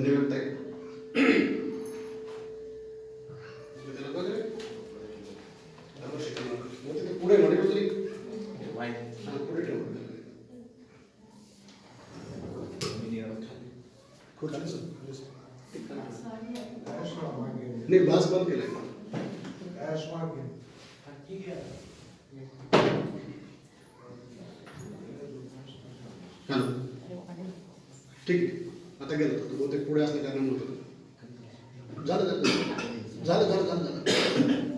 धन्यवाद ताई पुढे मध्ये तरी हा, पुढे नाही बास बंद केलाय हा ना. ठीक आहे. आता गेलो होतो. बहुतेक पुढे असल्या कारण नव्हतं झालं झालं. झालं झालं झालं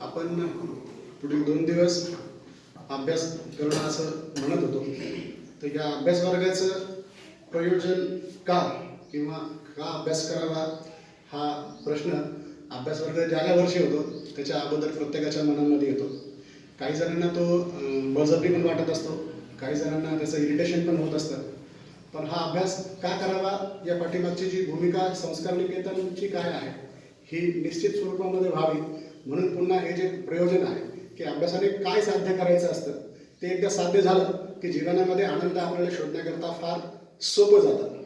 आपण पुढील दोन दिवस अभ्यास करणं असं म्हणत होतो. तर या अभ्यास वर्गाचं प्रयोजन का किंवा का अभ्यास करावा हा प्रश्न अभ्यास वर्ग ज्या वर्षी होतो त्याच्या अगोदर प्रत्येकाच्या मनामध्ये येतो. काही जणांना तो अं, बळजबरी पण वाटत असतो. काही जणांना त्याचं इरिटेशन पण होत असतं. पण हा अभ्यास का करावा? या पाठीमागची जी भूमिका संस्कार निकेतनची काय आहे? ही निश्चित स्वरूपामध्ये व्हावी. म्हणून पुन्हा हे जे प्रयोजन आहे की अभ्यासाने काय साध्य करायचं असतं ते एकदा साध्य झालं की जीवनामध्ये आनंद आपल्याला शोधण्याकरता फार सोपं जातं.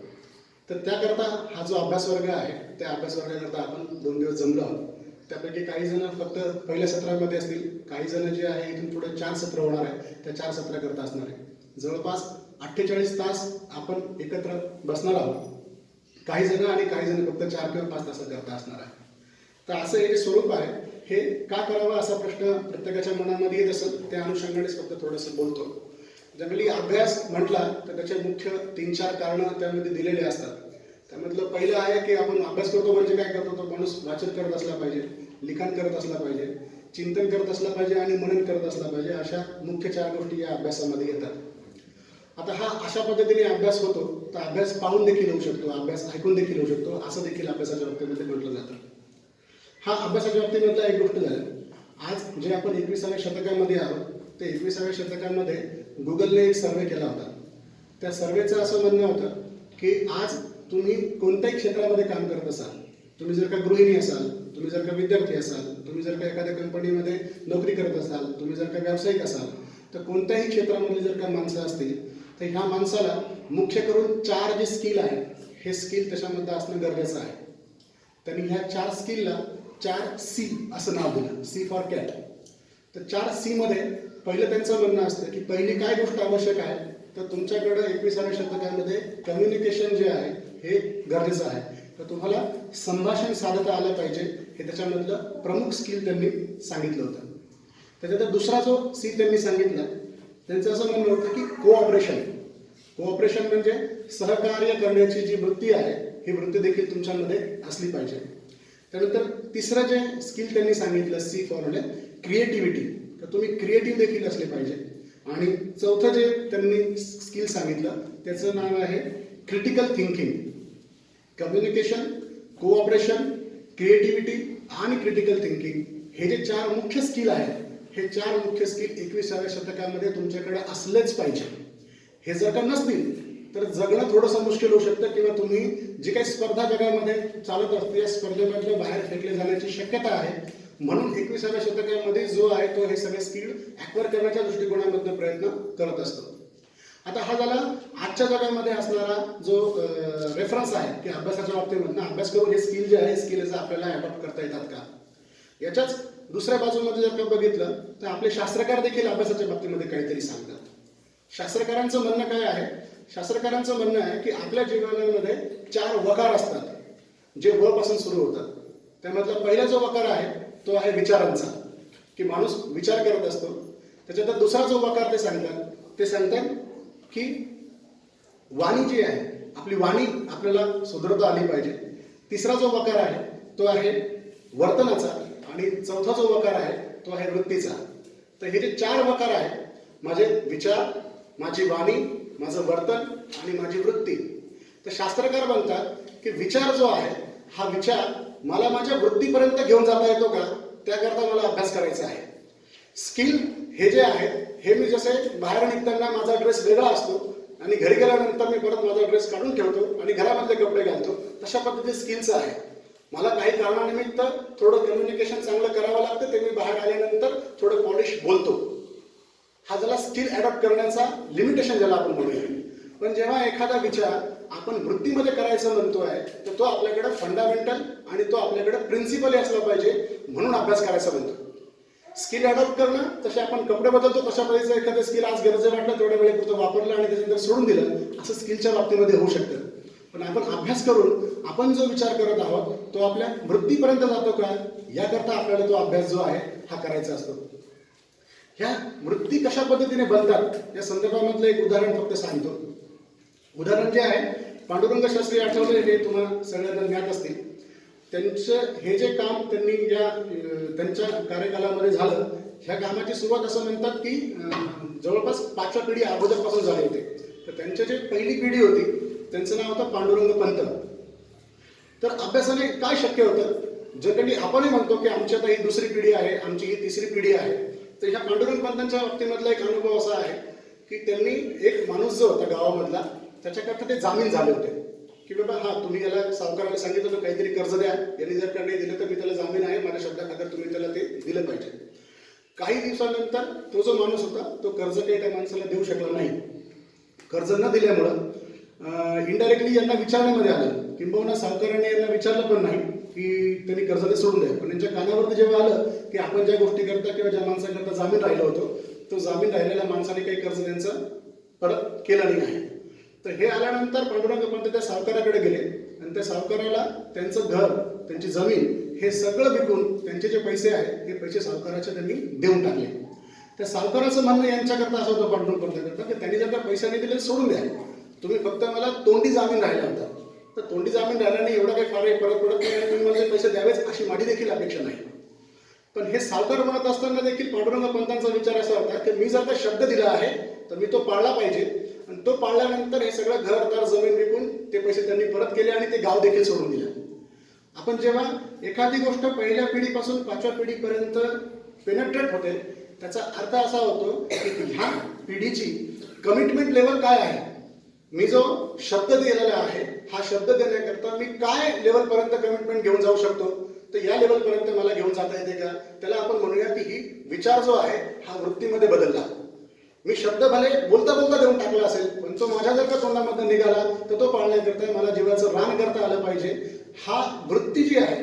तर त्याकरता हा जो अभ्यास वर्ग आहे त्या अभ्यास वर्गाकरता आपण दोन दिवस जमलो आहोत. त्यापैकी काही जण फक्त पहिल्या सत्रामध्ये असतील काही जण जे आहे इथून पुढे चार सत्र होणार आहे त्या चार सत्राकरता असणार आहे जवळपास अठ्ठेचाळीस तास आपण एकत्र बसणार आहोत. काही जण आणि काही जण फक्त चार किंवा पाच तासाकरता असणार आहे. तर असं हे जे स्वरूप आहे. हे का करावं असा प्रश्न प्रत्येकाच्या मनामध्ये येत असत त्या अनुषंगानेच फक्त थोडंसं बोलतो. जनरली अभ्यास म्हटला तर त्याचे मुख्य तीन चार कारणं त्यामध्ये दिलेले असतात. त्यामधलं पहिलं आहे की आपण अभ्यास करतो म्हणजे काय करतो तो माणूस वाचन करत असला पाहिजे लिखाण करत असला पाहिजे चिंतन करत असला पाहिजे आणि मनन करत असला पाहिजे अशा मुख्य चार गोष्टी या अभ्यासामध्ये येतात. आता हा अशा पद्धतीने अभ्यास होतो तर अभ्यास पाहून देखील होऊ शकतो अभ्यास ऐकून देखील होऊ शकतो असं देखील अभ्यासाच्या बाबतीमध्ये म्हटलं जातं. हा अभ्यासाच्या बाबतीमधला एक गोष्ट झाली. आज जे आपण एकविसाव्या शतकामध्ये आहोत ते एकविसाव्या शतकामध्ये गुगलने एक सर्वे केला होता. त्या सर्वेचं असं म्हणणं होतं की आज तुम्ही कोणत्याही क्षेत्रामध्ये काम करत असाल तुम्ही जर का गृहिणी असाल तुम्ही जर का विद्यार्थी असाल तुम्ही जर का एखाद्या कंपनीमध्ये नोकरी करत असाल तुम्ही जर का व्यावसायिक असाल तर कोणत्याही क्षेत्रामध्ये जर का माणसं असतील तर ह्या माणसाला मुख्य करून चार जे स्किल आहेत हे स्किल त्याच्यामध्ये असणं गरजेचं आहे. त्यांनी ह्या चार स्किलला चार सी असं नाव दिलं सी फॉर कॅट तर चार सीमध्ये पहिलं त्यांचं म्हणणं असतं की पहिली काय गोष्ट आवश्यक आहे तर तुमच्याकडं एकविसाव्या शतकामध्ये कम्युनिकेशन जे आहे हे गरजेचं आहे. तर तुम्हाला संभाषण साधता आलं पाहिजे हे त्याच्यामधलं प्रमुख स्किल त्यांनी सांगितलं होतं. त्याच्यात दुसरा जो सी त्यांनी सांगितला त्यांचं असं म्हणणं होतं की कोऑपरेशन कोऑपरेशन म्हणजे सहकार्य करण्याची जी वृत्ती आहे ही वृत्ती देखील तुमच्यामध्ये असली पाहिजे. त्यानंतर तिसरं जे स्किल त्यांनी सांगितलं सी फॉर क्रिएटिव्हिटी तर तुम्ही क्रिएटिव्ह देखील असले पाहिजे. आणि चौथं जे त्यांनी स्किल सांगितलं त्याचं नाव आहे critical thinking communication cooperation creativity आणि क्रिटिकल थिंकिंग हे जे चार मुख्य स्किल आहेत हे चार मुख्य स्किल एकविसाव्या शतकामध्ये तुमच्याकडे असलेच पाहिजे. हे जर का नसतील तर जगणं थोडंसं मुश्किल होऊ शकतं किंवा तुम्ही जी काही स्पर्धा जगामध्ये चालत असते या स्पर्धेमधलं बाहेर फेकले जाण्याची शक्यता आहे. म्हणून एकविसाव्या शतकामध्ये जो आहे तो हे सगळे स्किल ॲक्वर करण्याच्या दृष्टिकोनामधनं प्रयत्न करत असतो. आता हा झाला आजच्या जगामध्ये असणारा जो रेफरन्स आहे की अभ्यासाच्या बाबतीमधनं. अभ्यास करून हे स्किल जे आहे स्किल आपल्याला अडॉप्ट करता येतात का? याच्याच दुसऱ्या बाजूमध्ये जर का बघितलं तर आपले शास्त्रकार देखील अभ्यासाच्या बाबतीमध्ये काहीतरी सांगतात. शास्त्रकारांचं म्हणणं काय आहे? शास्त्रकारांचं म्हणणं आहे की आपल्या जीवनामध्ये चार वकार असतात जे व पासून सुरू होतात. त्यामधला पहिला जो वकार आहे तो आहे विचारांचा. की माणूस विचार करत असतो. त्याच्यात दुसरा जो वकार ते सांगतात ते सांगतात की वाणी जी आहे आपली वाणी आपल्याला सुधरता आली पाहिजे. तिसरा जो वकार आहे तो आहे वर्तनाचा. आणि चौथा जो वकार आहे तो आहे वृत्तीचा. तर हे जे चार वकार आहेत माझे विचार माझी वाणी माझं वर्तन आणि माझी वृत्ती. तर शास्त्रकार म्हणतात की विचार जो आहे हा विचार मला माझ्या वृत्तीपर्यंत घेऊन जाता येतो का? त्याकरता मला अभ्यास करायचा आहे. स्किल हे जे आहेत हे मी जसे बाहेर निघताना माझा ड्रेस वेगळा असतो आणि घरी गेल्यानंतर मी परत माझा ड्रेस काढून ठेवतो आणि घरामधले कपडे घालतो तशा पद्धतीचे स्किल्स आहे. मला काही कारणानिमित्त थोडं कम्युनिकेशन चांगलं करावं लागतं ते मी बाहेर आल्यानंतर थोडं पॉलिश बोलतो. हा ज्याला स्किल अडॉप्ट करण्याचा लिमिटेशन ज्याला आपण म्हणूया. पण जेव्हा एखादा विचार आपण वृत्तीमध्ये करायचं म्हणतोय तर तो आपल्याकडे फंडामेंटल आणि तो आपल्याकडे प्रिन्सिपल असला पाहिजे म्हणून अभ्यास करायचा म्हणतो. स्किल अडॉप्ट करणं तसे आपण कपडे बदलतो तशा पद्धतीचं एखादं स्किल आज गरजे वाटलं तेवढ्या वेळेपुरतं वापरलं आणि त्याच्यानंतर सोडून दिलं असं स्किलच्या बाबतीमध्ये होऊ शकतं. पण आपण अभ्यास करून आपण जो विचार करत आहोत तो आपल्या मृत्यूपर्यंत जातो का? याकरता आपल्याला तो अभ्यास जो आहे हा करायचा असतो. ह्या वृत्ती कशा पद्धतीने बनतात या संदर्भामधलं एक उदाहरण फक्त सांगतो. उदाहरण जे आहे पांडुरंग शास्त्री आठवले हे तुम्हाला सगळ्यांना ज्ञात असतील. त्यांचं हे जे काम त्यांनी या त्यांच्या कार्यकालामध्ये झालं ह्या कामाची सुरुवात असं म्हणतात की जवळपास पाचव्या पिढी अगोदरपासून झाले होते. तर त्यांची जी पहिली पिढी होती त्यांचं नाव होतं पांडुरंग पंत. तर अभ्यासाने काय शक्य होतं? जर कधी आपणही म्हणतो की आमची आता ही दुसरी पिढी आहे आमची ही तिसरी पिढी आहे. तर ह्या पांडुरंग पंतांच्या बाबतीमधला एक अनुभव असा आहे की त्यांनी एक माणूस जो होता गावामधला त्याच्याकरता ते जामीन झाले होते. की बाबा हा तुम्ही याला सावकाराला सांगितलं तर काहीतरी कर्ज द्या. यांनी जर का नाही दिलं तर मी त्याला जामीन आहे. माझ्या शब्दाखातर तुम्ही त्याला ते दिलं पाहिजे. काही दिवसानंतर तो जो माणूस होता तो कर्ज काही त्या माणसाला देऊ शकला नाही. कर्ज न दिल्यामुळं इनडायरेक्टली यांना विचारण्यामध्ये आलं. किंबहुना सावकाराने यांना विचारलं पण नाही की त्यांनी कर्ज ते सोडून द्या. पण त्यांच्या कानावरती जेव्हा आलं की आपण ज्या गोष्टी करता किंवा ज्या माणसाकरता जामीन राहिलो होतो तो जामीन राहिलेल्या माणसाने काही कर्ज त्यांचं परत केलं नाही आहे. तर हे आल्यानंतर पांडुरंग पंत त्या सावकाराकडे गेले. आणि त्या सावकाराला त्यांचं घर त्यांची जमीन हे सगळं विकून त्यांचे जे पैसे आहेत हे पैसे सावकाराचे त्यांनी देऊन टाकले. त्या सावकाराचं म्हणणं यांच्याकरता असं होतं पांडुरंग पंतकरता की त्यांनी जर त्या पैशाने दिले सोडून द्या. तुम्ही फक्त मला तोंडी जामीन राहिला होता. तर तोंडी जामीन राहिल्याने एवढा काही फार परत पडत नाही आणि तुम्ही मला पैसे द्यावेच अशी माझी देखील अपेक्षा नाही. पण हे सावकार म्हणत असताना देखील पांडुरंग पंतांचा विचार असा होता की मी जर का शब्द दिला आहे तर मी तो पाळला पाहिजे. आणि तो पाळल्यानंतर हे सगळं घर दार जमीन विकून ते पैसे त्यांनी परत केले आणि ते गाव देखील सोडून दिलं. आपण जेव्हा एखादी गोष्ट पहिल्या पिढीपासून पाचव्या पिढीपर्यंत पेनेट्रेट होते त्याचा अर्थ असा होतो की ह्या पिढीची कमिटमेंट लेवल काय आहे? मी जो शब्द दिलेला आहे हा शब्द देण्याकरता मी काय लेवलपर्यंत कमिटमेंट घेऊन जाऊ शकतो? तर या लेवलपर्यंत मला घेऊन जाता येते का? त्याला आपण म्हणूया की ही विचार जो आहे हा वृत्तीमध्ये बदलला. मी शब्द भले बोलता बोलता देऊन टाकला असेल पण तो माझ्या जर का तोंडामधून निघाला तर तो पाळण्याकरता मला जीवाचं रान करता आलं पाहिजे. हा वृत्ती जी आहे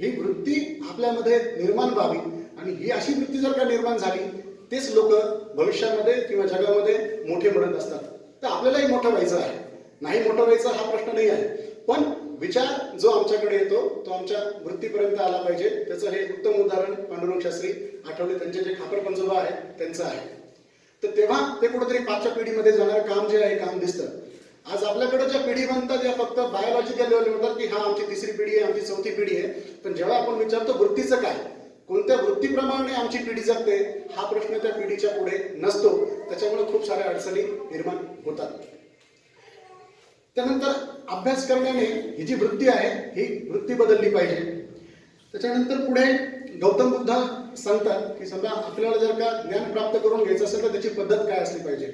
ही वृत्ती आपल्यामध्ये निर्माण व्हावी. आणि ही अशी वृत्ती जर का निर्माण झाली तेच लोक भविष्यामध्ये किंवा जगामध्ये मोठे म्हणत असतात. तर आपल्यालाही मोठं व्हायचं आहे. नाही मोठं व्हायचं हा प्रश्न नाही आहे. पण विचार जो आमच्याकडे येतो तो आमच्या वृत्तीपर्यंत आला पाहिजे. त्याचं हे उत्तम उदाहरण पांडुरंग शास्त्री आठवले. त्यांचे जे खापर पंजोबा आहे त्यांचं आहे. तर तेव्हा ते कुठेतरी पाचव्या पिढीमध्ये जाणारं काम जे आहे काम दिसतं. आज आपल्याकडे ज्या पिढी म्हणतात या फक्त बायोलॉजिकल लेवल म्हणतात की हा आमची तिसरी पिढी आहे आमची चौथी पिढी आहे. पण जेव्हा आपण विचारतो वृत्तीचं काय कोणत्या वृत्तीप्रमाणे आमची पिढी जगते हा प्रश्न त्या पिढीच्या पुढे नसतो. त्याच्यामुळे खूप साऱ्या अडचणी निर्माण होतात. त्यानंतर अभ्यास करण्याने ही जी वृत्ती आहे ही वृत्ती बदलली पाहिजे. त्याच्यानंतर पुढे गौतम बुद्ध सांगतात की समजा आपल्याला जर का ज्ञान प्राप्त करून घ्यायचं असेल तर त्याची पद्धत काय असली पाहिजे?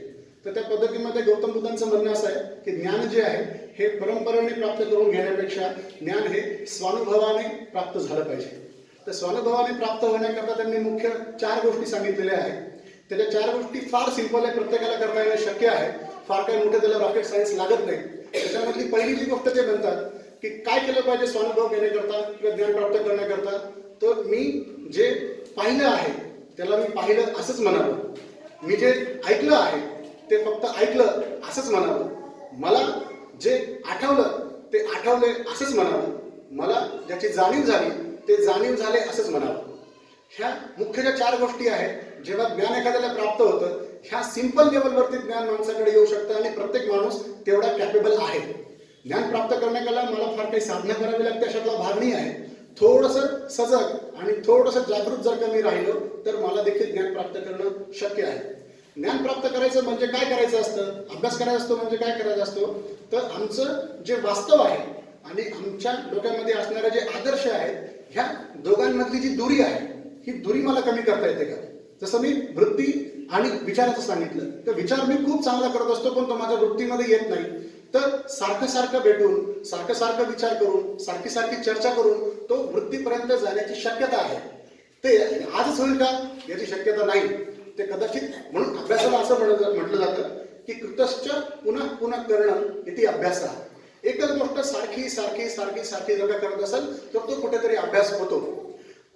तर त्या पद्धतीमध्ये गौतम बुद्धांचं म्हणणं असं आहे की ज्ञान जे आहे हे परंपरेने प्राप्त करून घेण्यापेक्षा ज्ञान हे स्वानुभवाने प्राप्त झालं पाहिजे. तर स्वानुभवाने प्राप्त होण्याकरता त्यांनी मुख्य चार गोष्टी सांगितलेल्या आहेत. त्याच्या चार गोष्टी फार सिंपल आहे. प्रत्येकाला करता येणं शक्य आहे. फार काही मोठं त्याला रॉकेट सायन्स लागत नाही. त्याच्यामधली पहिली जी गोष्ट ते म्हणतात की काय केलं पाहिजे स्वानुभव घेण्याकरता किंवा ज्ञान प्राप्त करण्याकरता? तर मी जे पाहिलं आहे त्याला मी पाहिलं असंच म्हणावं. मी जे ऐकलं आहे ते फक्त ऐकलं असंच म्हणावं. मला जे आठवलं ते आठवले असंच म्हणावं. मला ज्याची जाणीव झाली ते जाणीव झाले असंच म्हणावं. ह्या मुख्य ज्या चार गोष्टी आहेत जेव्हा ज्ञान एखाद्याला प्राप्त होतं ह्या सिंपल लेवलवरती ज्ञान माणसाकडे येऊ शकतं आणि प्रत्येक माणूस तेवढा कॅपेबल आहे. ज्ञान प्राप्त करण्याकरता मला फार काही साधना करावी लागते अशातला भाग नाही आहे. थोडंसं सजग आणि थोडंसं जागृत जर का मी राहिलो तर मला देखील ज्ञान प्राप्त करणं शक्य आहे. ज्ञान प्राप्त करायचं म्हणजे काय करायचं असतं? अभ्यास करायचा असतो म्हणजे काय करायचं असतो? तर आमचं जे वास्तव आहे आणि आमच्या डोक्यामध्ये असणारे जे आदर्श आहेत ह्या दोघांमधली जी दुरी आहे ही दुरी मला कमी करता येते का? जसं मी वृत्ती आणि विचाराचं सांगितलं तर विचार मी खूप चांगला करत असतो पण तो माझ्या वृत्तीमध्ये येत नाही. तर सारखं सारखं भेटून सारखं सारखं विचार करून सारखी सारखी चर्चा करून तो वृत्तीपर्यंत जाण्याची शक्यता आहे. ते आजच होईल का? याची शक्यता नाही. ते कदाचित म्हणून अभ्यासाला असं म्हणत म्हटलं जातं की कृतश्च पुन्हा पुन्हा करणं इथे अभ्यास. एकच गोष्ट सारखी सारखी सारखी सारखी जर का करत असेल तर तो कुठेतरी अभ्यास होतो.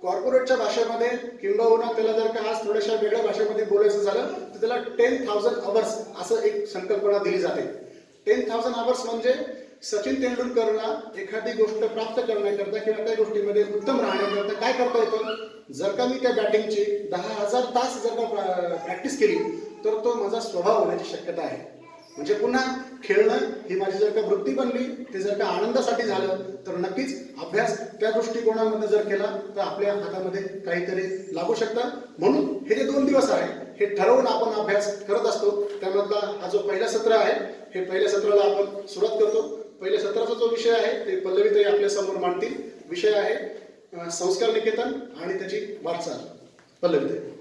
कॉर्पोरेटच्या भाषेमध्ये किंबहुना त्याला जर का आज थोड्याशा वेगळ्या भाषेमध्ये बोलायचं झालं तर त्याला टेन थाउजंड अवर्स असं एक संकल्पना दिली जाते. टेन थाउजंड अवर्स म्हणजे सचिन तेंडुलकरला एखादी गोष्ट प्राप्त करण्याकरता किंवा त्या गोष्टीमध्ये उत्तम राहण्याकरता काय करता येतं? जर का मी त्या बॅटिंगची दहा हजार तास जर का प्रॅक्टिस केली तर तो माझा स्वभाव होण्याची शक्यता आहे. म्हणजे पुन्हा खेळणं ही माझी जर का वृत्ती बनली ते जर का आनंदासाठी झालं तर नक्कीच अभ्यास त्या दृष्टिकोनामध्ये जर केला तर आपल्या हातामध्ये काहीतरी लागू शकतं. म्हणून हे जे दोन दिवस आहे हे ठरवून आपण अभ्यास करत असतो. त्यामधला हा जो पहिला सत्र आहे हे पहिल्या सत्राला आपण सुरुवात करतो. पहिल्या सत्राचा जो विषय आहे ते पल्लवीतही आपल्यासमोर मांडतील. विषय आहे संस्कार निकेतन आणि त्याची वाटचाल. पल्लवीताई.